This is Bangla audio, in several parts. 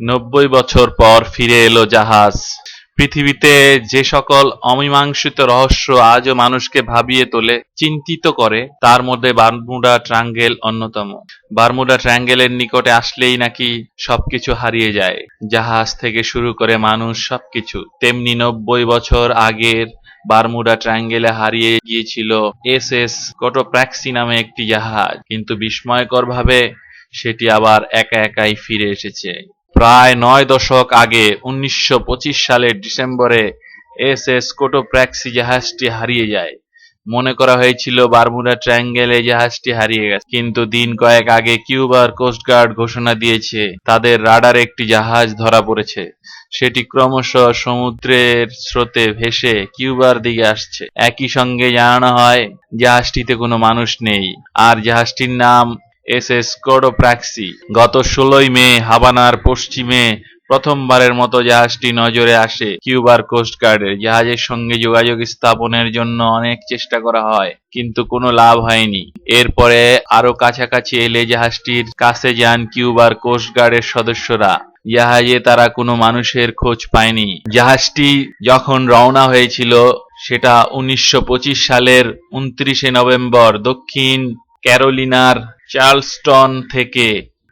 নব্বই বছর পর ফিরে এলো জাহাজ। পৃথিবীতে যে সকল অমীমাংসিত রহস্য আজও মানুষকে ভাবিয়ে তোলে, চিন্তিত করে, তার মধ্যে বারমুডা ট্রাঙ্গেল অন্যতম। বারমুডা ট্রাঙ্গেলের নিকটে আসলেই নাকি সবকিছু হারিয়ে যায়। জাহাজ থেকে শুরু করে মানুষ সবকিছু। তেমনি নব্বই বছর আগের বারমুডা ট্রায়াঙ্গেলে হারিয়ে গিয়েছিল এস এস কোটোপ্র্যাক্সি নামে একটি জাহাজ। কিন্তু বিস্ময়কর ভাবে সেটি আবার একা একাই ফিরে এসেছে। প্রায় নয় দশক আগে, উনিশশো পঁচিশ সালের ডিসেম্বরে এস এস কোটোপ্র্যাক্সি জাহাজটি হারিয়ে যায়। মনে করা হয়েছিল বারমুডা ট্রায়াঙ্গেলে জাহাজটি হারিয়ে গেছে। কিন্তু দিন কয়েক আগে কিউবার কোস্টগার্ড ঘোষণা দিয়েছে, তাদের রাডার একটি জাহাজ ধরা পড়েছে। সেটি ক্রমশ সমুদ্রের স্রোতে ভেসে কিউবার দিকে আসছে। একই সঙ্গে জানানো হয়, জাহাজটিতে কোনো মানুষ নেই। আর জাহাজটির নাম এস এস কোডোপ্রাক্সি। গত ষোলোই মে, হাবানার পশ্চিমে প্রথমবারের মতো জাহাজটি নজরে আসে কিউবার কোস্টগার্ডের জাহাজের সঙ্গে যোগাযোগ স্থাপনের জন্য অনেক চেষ্টা করা হয়, কিন্তু কোনো লাভ হয়নি। এরপরে আরও কাছাকাছি এলে জাহাজটির কাছে যান কিউবার কোস্টগার্ডের সদস্যরা। জাহাজে তারা কোনো মানুষের খোঁজ পায়নি। জাহাজটি যখন রওনা হয়েছিল, সেটা উনিশশো পঁচিশ সালের উনত্রিশে নভেম্বর দক্ষিণ ক্যারোলিনার চার্লসটন থেকে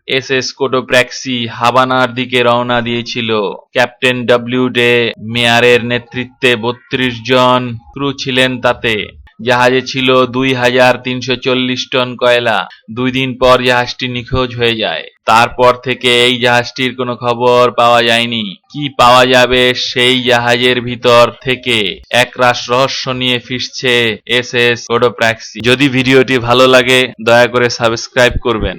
এস এস কোটোপ্র্যাক্সি হাবানার দিকে রওনা দিয়েছিল। ক্যাপ্টেন ডব্লিউ ডে মেয়ারের নেতৃত্বে বত্রিশ জন ক্রু ছিলেন তাতে। জাহাজে ছিল দুই হাজার তিনশো চল্লিশ টন কয়লা। দুই দিন পর জাহাজটি নিখোঁজ হয়ে যায়। তারপর থেকে এই জাহাজটির কোনো খবর পাওয়া যায়নি। কি পাওয়া যাবে সেই জাহাজের ভিতর থেকে? একরাশ রহস্য নিয়ে ফিরছে এস এস যদি ভিডিওটি ভালো লাগে, দয়া করে সাবস্ক্রাইব করবেন।